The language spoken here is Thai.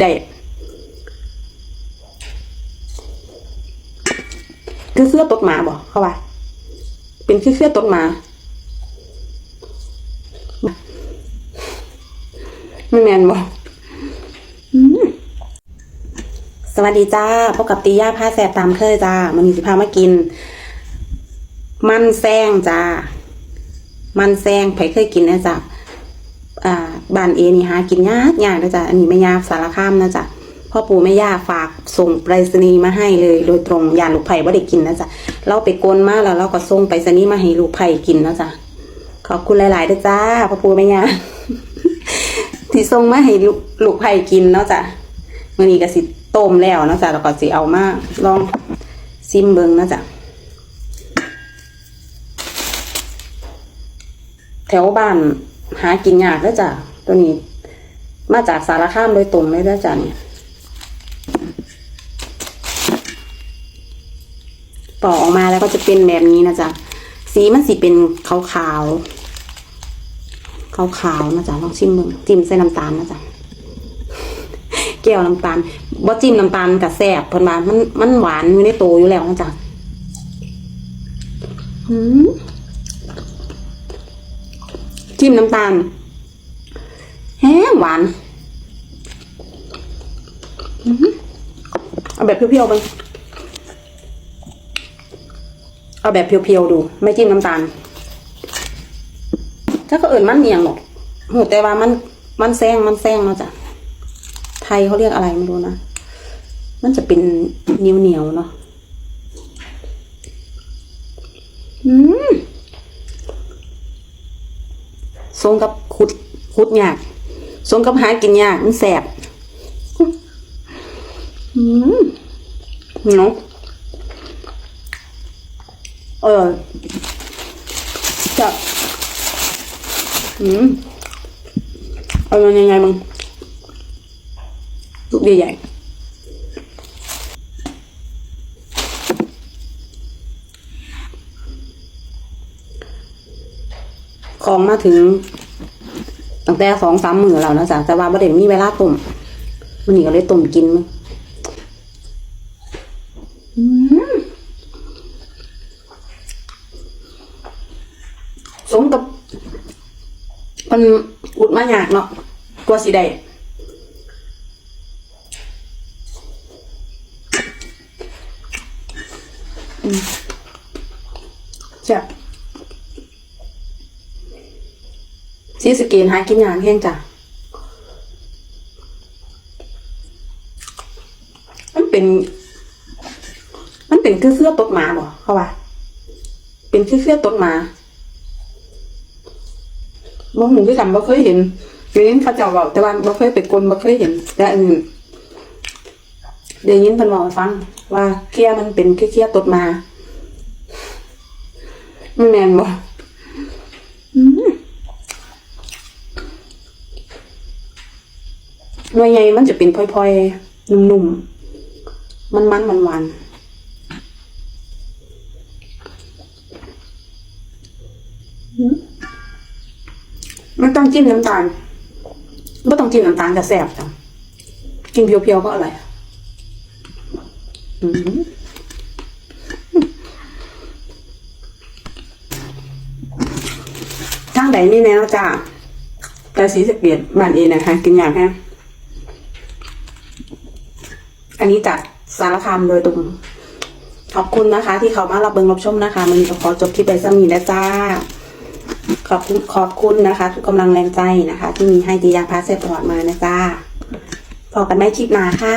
ได้คือเสื้อตดหมาบอกเข้าว่าเป็นคือเสื้อตดหมาไม่แมนบอกสวัสดีจ้าพบกับตีย่าผ้าแสบตามเคยจ้ามันมีสิพามากิน มันแซงจ้า มันแซงไผเคยกินนะจ๊ะ อ่าบ้านเอนี่หากินยากยากนะจ๊ะอันนี้ไม่ยากสารคามนะจ๊ะพ่อปู่แม่ย่าฝากส่งไปรษณีย์มาให้เลย โดยตรงยาลูกไผ่ว่าได้กินนะจ๊ะเราไปกลมาแล้วเราก็ส่งไปรษณีย์มาให้ลูกไผ่กินนะจ๊ะขอบคุณหลายๆด้วยจ้าพ่อปู่แม่ย่าที่ส่งมาให้ลูกลูกไผ่กินเนาะจ้ะมื่อนี้ก็สิต้มแล้วเนาะจ๊ะแล้วก็สิเอามาลองซิมเบิงนะจ๊ะแถวบ้าน หากินยากแล้วจ้ะตัวนี้ มาจากสารคามโดยตรงเลยแล้วจ้ะเนี่ยปอกออกมาแล้วก็จะเป็นแบบนี้นะจ๊ะสีมันสีเป็นขาวขาวขาวขาวๆนะจ๊ะลองชิมมึงจิ้มใส่น้ำตาลนะจ๊ะแก้วน้ำตาลบ่จิ้มน้ำตาลกับแซ่บเพิ่นว่ามันมันหวานอยู่ในโตอยู่แล้วนะจ๊ะอืม จิ้มน้ำตาล แห้งหวานเอาแบบเพียวๆไปเอาแบบเพียวๆดู ไม่จิ้มน้ำตาล ถ้าก็เอื่นมันเนียงหรอกโหแต่ว่ามัน มันแซงมันแซงเนาะจ้ะไทยเขาเรียกอะไรไม่รู้นะ มันจะเป็นเหนียวเหนียวๆเนาะอืม สมกับขุดขุดยากสมกับหากินยากมันแสบอืมเนาะเออจะอืมเอามันยังไงมึงลูกใหญ่ๆ ของมาถึงตั้งแต่สองสามมือแล้วนะจ๊ะแต่ว่าประเด็นมีเวลาต้มมันนี่ก็เลยต้มกินมั้งอืมสมกับ มันอุดมายากเนาะกลัวสีได้จ้ะ ซีสเกนหากินยางแห้งจ้ะมันเป็น มันเป็นคือเสื้อตดหมาบ่เขาว่า เป็นคือเสื้อตดหมาบ่หูคือกันบ่เคยเห็นเดี๋ยวนี้เขาเจ้าเว้าแต่ว่าบ่เคยไปกลบ่เคยเห็น แต่อันอื่นเดี๋ยวนี้เพิ่นบอกฟัง ว่าเคี้ยมันเป็นคือเคี้ยตดมาไม่แม่นบ่อืม หน่วยใหญ่มันจะเป็นพลอยๆ นุ่มๆ มันมันมันหวานไม่ต้องจิ้มน้ำตาลไม่ต้องจิ้มน้ำตาลจะแสบจ้ะกินเพียวๆก็อร่อยทางไหนนี่แนวจ้าแต่สีสะเปียดบ้านเองนะคะกินอย่างแค่ อันนี้จากสารคามโดยตรง ขอบคุณนะคะ ที่เขามารับเบิงรับชมนะคะ มันขอจบคลิปไปสมีนะจ้า ขอบคุณขอบคุณนะคะ ทุกกำลังแรงใจนะคะ ที่มีให้ดียาพาเซตพอร์ตมานะจ้าพอกันไม่คลิปหนาค่ะ